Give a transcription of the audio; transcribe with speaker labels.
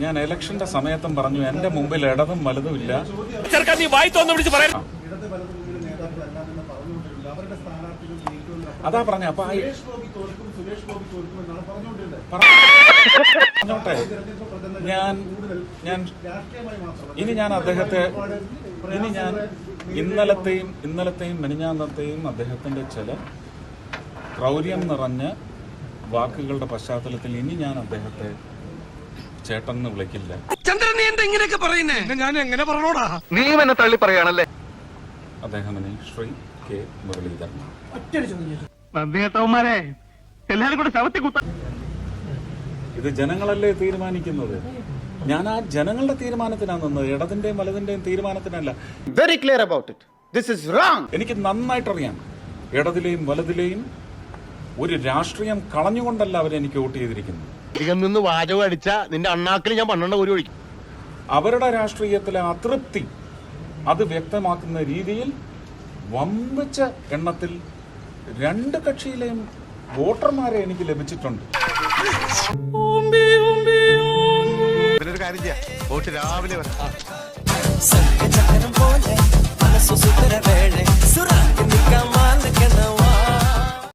Speaker 1: ഞാൻ ഇലക്ഷന്റെ സമയത്തും പറഞ്ഞു എന്റെ മുമ്പിൽ ഇടതും വലതും ഇല്ല. അതാ പറഞ്ഞ അപ്പൊ
Speaker 2: സുരേഷ് ഗോപി തോൽക്കും സുരേഷ് ഗോപി തോൽക്കും എന്നാണ് പറഞ്ഞുകൊണ്ടിരുന്നത്
Speaker 1: പറഞ്ഞോട്ടെ. ഞാൻ ഞാൻ ഇനി ഞാൻ അദ്ദേഹത്തെ ഇനി ഞാൻ ഇന്നലത്തെയും ഇന്നലത്തെയും മെനിഞ്ഞാന്നത്തെയും അദ്ദേഹത്തിന്റെ ചില ക്രൗര്യം നിറഞ്ഞ വാക്കുകളുടെ പശ്ചാത്തലത്തിൽ ഇനി ഞാൻ അദ്ദേഹത്തെ ചേട്ടൻ എന്ന് വിളിക്കില്ല.
Speaker 3: ചന്ദ്രൻ നീ എന്താ ഇങ്ങനെയൊക്കെ പറയുന്നേ? ഞാൻ എങ്ങനെ പറഞ്ഞോടാ?
Speaker 4: നീ എന്നെ തള്ളി പറയാണല്ലേ
Speaker 1: അദ്ദേഹം എന്നെ ശ്രീ കെ മുരളീധരൻ.
Speaker 4: നന്ദി കേട്ടവന്മാരെ എല്ലാരും കൂടെ ശവത്തി കുത്ത.
Speaker 1: ഇത് ജനങ്ങളല്ലേ തീരുമാനിക്കുന്നത്? ഞാൻ ആ ജനങ്ങളുടെ തീരുമാനത്തിനാണ് നിന്നത്. ഇടതിന്റെയും വലതിന്റെയും തീരുമാനത്തിനല്ല.
Speaker 5: Very clear about it this is wrong
Speaker 1: എനിക്ക് നന്നായിട്ടറിയാം. ഇടതിലെയും വലതിലെയും ഒരു രാഷ്ട്രീയം കളഞ്ഞുകൊണ്ടല്ല അവരെനിക്ക് വോട്ട് ചെയ്തിരിക്കുന്നത്.
Speaker 6: അധികം നിന്ന് വാചകം അടിച്ച നിന്റെ അണ്ണാക്കിൽ ഞാൻ ഒരു ഒഴിക്കും.
Speaker 1: അവരുടെ രാഷ്ട്രീയത്തിലെ അതൃപ്തി അത് വ്യക്തമാക്കുന്ന രീതിയിൽ വമ്പിച്ച എണ്ണത്തിൽ രണ്ട് കക്ഷിയിലെയും വോട്ടർമാരെ എനിക്ക് ലഭിച്ചിട്ടുണ്ട്.
Speaker 6: ഇതിനൊരു കാര്യം ചെയ്യാം. വോട്ട് രാവിലെ വരാം.